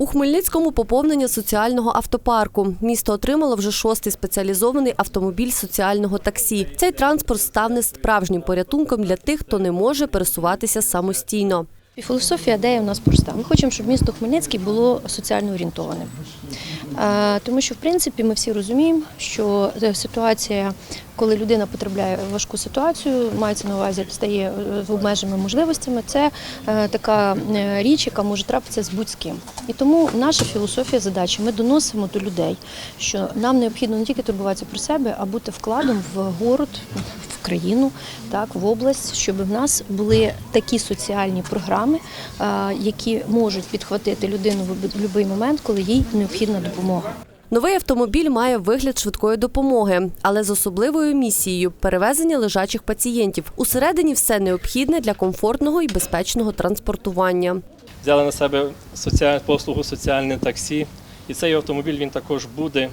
У Хмельницькому поповнення соціального автопарку. Місто отримало вже шостий спеціалізований автомобіль соціального таксі. Цей транспорт стане справжнім порятунком для тих, хто не може пересуватися самостійно. І Філософія ідея у нас проста. Ми хочемо, щоб місто Хмельницький було соціально орієнтованим. Тому що, в принципі, ми всі розуміємо, що е, ситуація, коли людина потрапляє в важку ситуацію, мається на увазі, стає е, з обмеженими можливостями, це е, така е, річ, яка може трапитися з будь-ким. І тому наша філософія задачі ми доносимо до людей, що нам необхідно не тільки турбуватися про себе, а бути вкладом в город, в країну, так, в область, щоб в нас були такі соціальні програми, які можуть підхватити людину в будь-який момент, коли їй необхідна допомога. Новий автомобіль має вигляд швидкої допомоги, але з особливою місією перевезення лежачих пацієнтів. Усередині все необхідне для комфортного і безпечного транспортування. взяли на себе послугу соціальне таксі. І цей автомобіль він також буде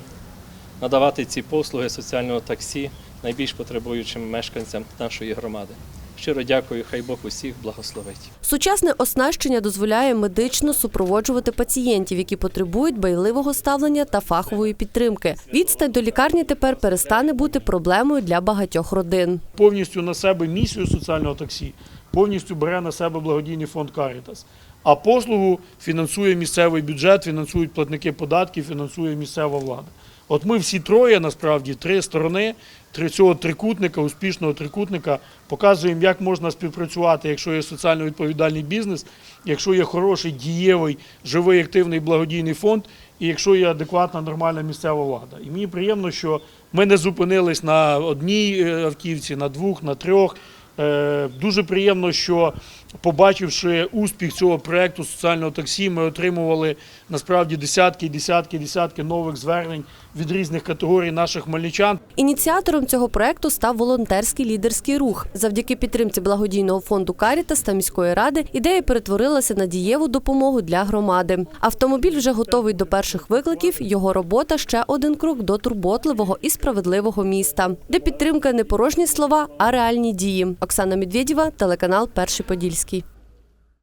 надавати ці послуги соціального таксі найбільш потребуючим мешканцям нашої громади. Щиро дякую, хай Бог усіх благословить. Сучасне оснащення дозволяє медично супроводжувати пацієнтів, які потребують байливого ставлення та фахової підтримки. Відстань до лікарні тепер перестане бути проблемою для багатьох родин. повністю на себе місію соціального таксі, повністю бере на себе благодійний фонд Карітас. А послугу фінансує місцевий бюджет, фінансують платники податків, фінансує місцева влада. От ми всі троє, насправді, три сторони три цього трикутника, успішного трикутника, показуємо, як можна співпрацювати, якщо є соціально відповідальний бізнес, якщо є хороший, дієвий, живий, активний благодійний фонд, і якщо є адекватна, нормальна місцева влада. І мені приємно, що ми не зупинились на одній е, автівці, на двох, на трьох. Е, Дуже приємно, що побачивши успіх цього проекту соціального таксі, ми отримували насправді десятки, десятки, десятки нових звернень від різних категорій наших хмельничан. Ініціатором цього проекту став волонтерський лідерський рух. Завдяки підтримці благодійного фонду Карітас та міської ради ідея перетворилася на дієву допомогу для громади. Автомобіль вже готовий до перших викликів. Його робота ще один крок до турботливого і справедливого міста, де підтримка не порожні слова, а реальні дії. Оксана Медведєва, телеканал Перший Подільський.